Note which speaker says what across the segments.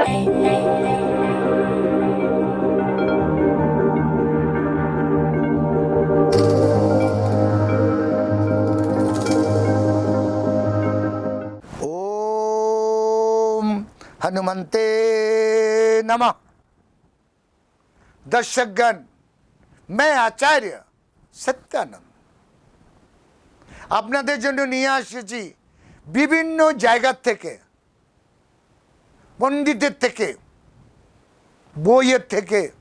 Speaker 1: ओम हनुमंते नमः दर्शकगण मैं আচার্য সত্যানন্দ আপনাদের জন্য নিয়ে আসেছি বিভিন্ন জায়গার থেকে পণ্ডিতের থেকে, বইয়ের থেকে,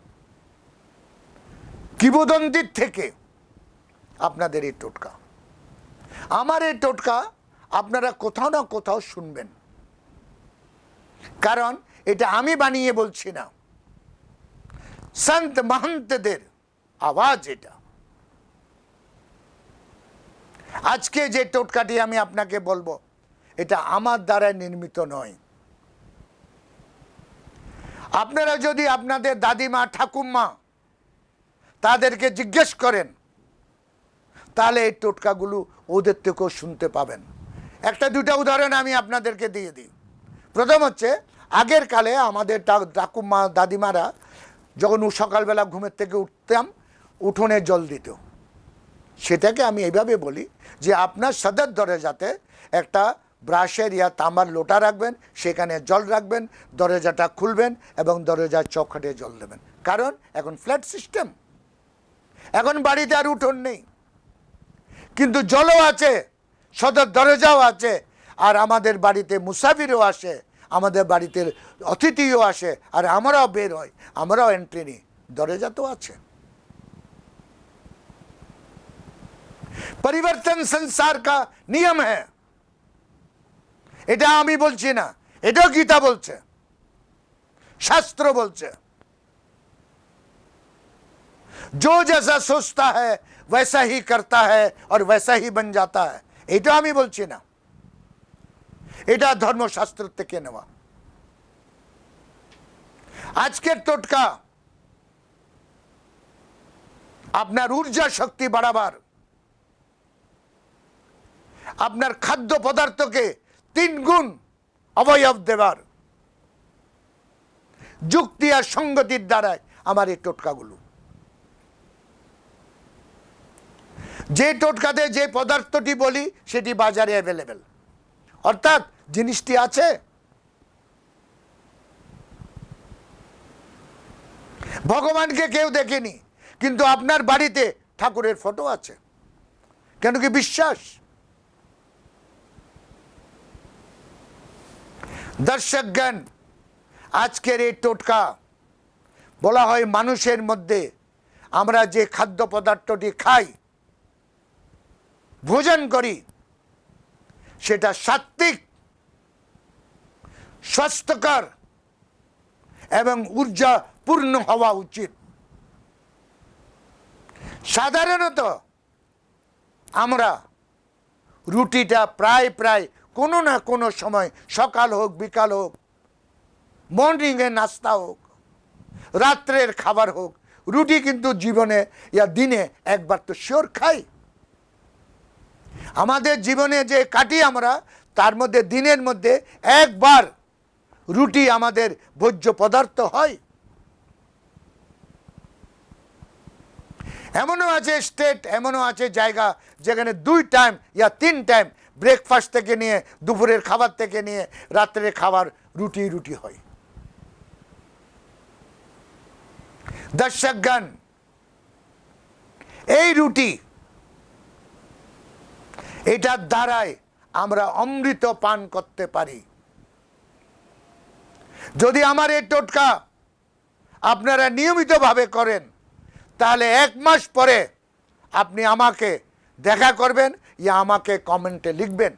Speaker 1: কিবদন্তির থেকে আপনাদের এই টোটকা। আমার এই টোটকা আপনারা কোথাও না কোথাও শুনবেন। কারণ এটা আমি বানিয়ে বলছি না। সন্ত মহন্তদের আওয়াজ এটা। আজকে যে টোটকাটি আমি আপনাকে বলব, এটা আমার দ্বারা নির্মিত নয়। আপনারা যদি আপনাদের দাদিমা, ঠাকুমা তাদেরকে জিজ্ঞেস করেন, তাহলে এই টোটকাগুলো ওদের থেকেও শুনতে পাবেন। একটা দুটা উদাহরণ আমি আপনাদেরকে দিয়ে দিই। প্রথম হচ্ছে, আগের কালে আমাদের ঠাকুমা, দাদিমারা যখন সকালবেলা ঘুমের থেকে উঠতাম, উঠোনে জল দিত। সেটাকে আমি এইভাবে বলি যে আপনার সদর যাতে একটা ব্রাশের ইয়া তামার লোটা রাখবেন, সেখানে জল রাখবেন, দরজাটা খুলবেন এবং দরজার চৌখাটে জল দেবেন। কারণ এখন ফ্ল্যাট সিস্টেম। এখন বাড়িতে আর উঠোন নেই। কিন্তু জলও আছে, সদর দরজাও আছে, আর আমাদের বাড়িতে মুসাফিরও আসে, আমাদের বাড়িতে অতিথিও আসে, আর আমরাও বের হই, আমরাও এন্ট্রি নিই। দরজা তো আছে। পরিবর্তন সংসার কা নিয়ম হ্যাঁ এটা আমি বলছি না এটাও গীতা বলছে শাস্ত্র বলছে जो जैसा सोचता है वैसा ही करता है और वैसा ही बन जाता है এটা আমি বলছি না এটা ধর্মশাস্ত্র থেকে নেওয়া আজকের টোটকা আপনার ঊর্জা শক্তি বাড়াবার আপনার খাদ্য পদার্থকে তিন গুণ অবয়ব দেবার। যুক্তি আর সঙ্গতির দ্বারায় আমার এই টোটকাগুলো। যে টোটকাতে যে পদার্থটি বলি, সেটি বাজারে অ্যাভেলেবেল অর্থাৎ জিনিসটি আছে। ভগবানকে কেউ দেখেনি, কিন্তু আপনার বাড়িতে ঠাকুরের ফটো আছে। কেন কি বিশ্বাস? দর্শকগণ আজকের এই টোটকা বলা হয় মানুষের মধ্যে আমরা যে খাদ্য পদার্থটি খাই, ভোজন করি, সেটা সাত্বিক স্বাস্থ্যকর এবং ঊর্জাপূর্ণ হওয়া উচিত। সাধারণত আমরা রুটিটা প্রায় প্রায় কোনো না কোনো সময়, সকাল হোক, বিকাল হোক, মর্নিংয়ে নাস্তা হোক, রাত্রের খাবার হোক, রুটি কিন্তু জীবনে ইয়া দিনে একবার তো শিওর খাই। আমাদের জীবনে যে কাটি আমরা, তার মধ্যে দিনের মধ্যে একবার রুটি আমাদের ভোজ্য পদার্থ হয়। এমনও আছে স্টেট, এমনও আছে জায়গা যেখানে দুই টাইম ইয়া তিন টাইম ব্রেকফাস্ট থেকে নিয়ে, দুপুরের খাবার থেকে নিয়ে, রাত্রের খাবার রুটি রুটি হয়। দর্শকগণ, এই রুটি, এটার দ্বারাই আমরা অমৃত পান করতে পারি। যদি আমার এই টোটকা আপনারা নিয়মিতভাবে করেন, তাহলে এক মাস পরে আপনি আমাকে দেখা করবেন ইয়া আমাকে কমেন্টে লিখবেন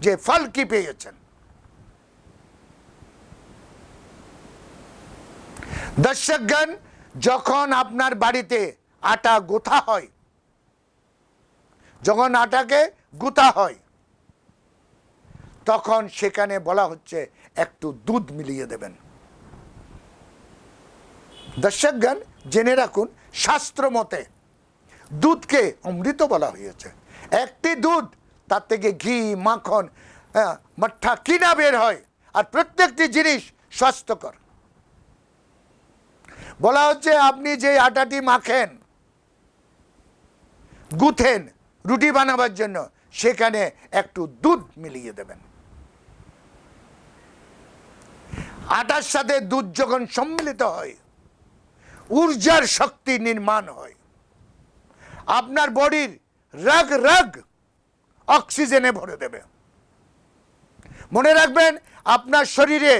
Speaker 1: যে ফল কি পেয়েছেন? দর্শকগণ, যখন আপনার বাড়িতে আটা গোথা হয়, যখন আটাকে গুতা হয়, তখন সেখানে বলা হচ্ছে একটু দুধ মিলিয়ে দেবেন। দর্শকগণ, জেনে রাখুন, শাস্ত্র মতে দুধকে অমৃত বলা হয়েছে। একটি দুধ তার থেকে ঘি মাখন হ্যাঁ, মাঠা কিনা বের হয় আর প্রত্যেকটি জিনিস স্বাস্থ্যকর। বলা হচ্ছে আপনি যে আটাটি মাখেন গুথেন রুটি বানাবার জন্য সেখানে একটু দুধ মিলিয়ে দেবেন। আটার সাথে দুধ যখন সম্মিলিত হয় ঊর্জার শক্তি নির্মাণ হয়। আপনার বডির রাগ রাগ অক্সিজেনে ভরে দেবে। মনে রাখবেন, আপনার শরীরে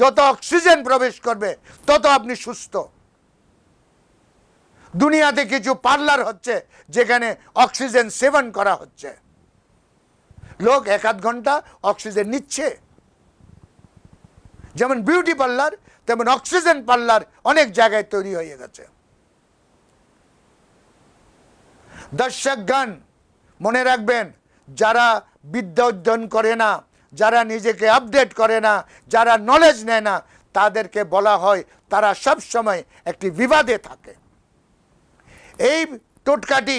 Speaker 1: যত অক্সিজেন প্রবেশ করবে, তত আপনি সুস্থ। দুনিয়াতে কিছু পার্লার হচ্ছে যেখানে অক্সিজেন সেবন করা হচ্ছে। লোক এক আধ ঘণ্টা অক্সিজেন নিচ্ছে। যেমন বিউটি পার্লার, তেমন অক্সিজেন পার্লার অনেক জায়গায় তৈরি হয়ে গেছে। দর্শকগণ, মনে রাখবেন, যারা বিদ্যা অধ্যয়ন করে না, যারা নিজেকে আপডেট করে না, যারা নলেজ নেয় না, তাদেরকে বলা হয় তারা সব সময় একটি বিবাদে থাকে। এই টোটকাটি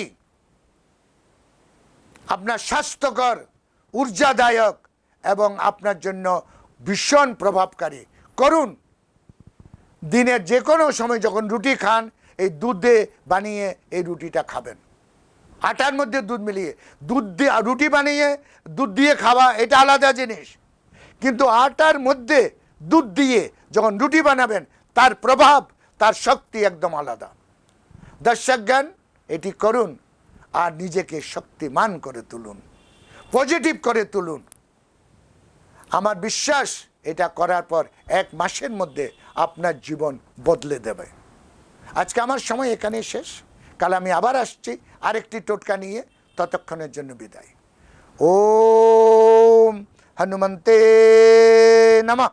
Speaker 1: আপনার স্বাস্থ্যকর, ঊর্জাদায়ক এবং আপনার জন্য ভীষণ প্রভাবকারী। করুন। দিনের যে কোনো সময় যখন রুটি খান, এই দুধে বানিয়ে এই রুটিটা খাবেন। আটার মধ্যে দুধ মিলিয়ে, দুধ দিয়ে রুটি বানিয়ে, দুধ দিয়ে খাওয়া, এটা আলাদা জিনিস। কিন্তু আটার মধ্যে দুধ দিয়ে যখন রুটি বানাবেন, তার প্রভাব, তার শক্তি একদম আলাদা। দর্শকজ্ঞান এটি করুন আর নিজেকে শক্তিমান করে তুলুন, পজিটিভ করে তুলুন। আমার বিশ্বাস, এটা করার পর এক মাসের মধ্যে আপনার জীবন বদলে দেবে। আজকে আমার সময় এখানে শেষ। কাল আমি আবার আসছি আরেকটি টোটকা নিয়ে ততক্ষণের জন্য বিদায়। ও হনুমন্তে নমঃ।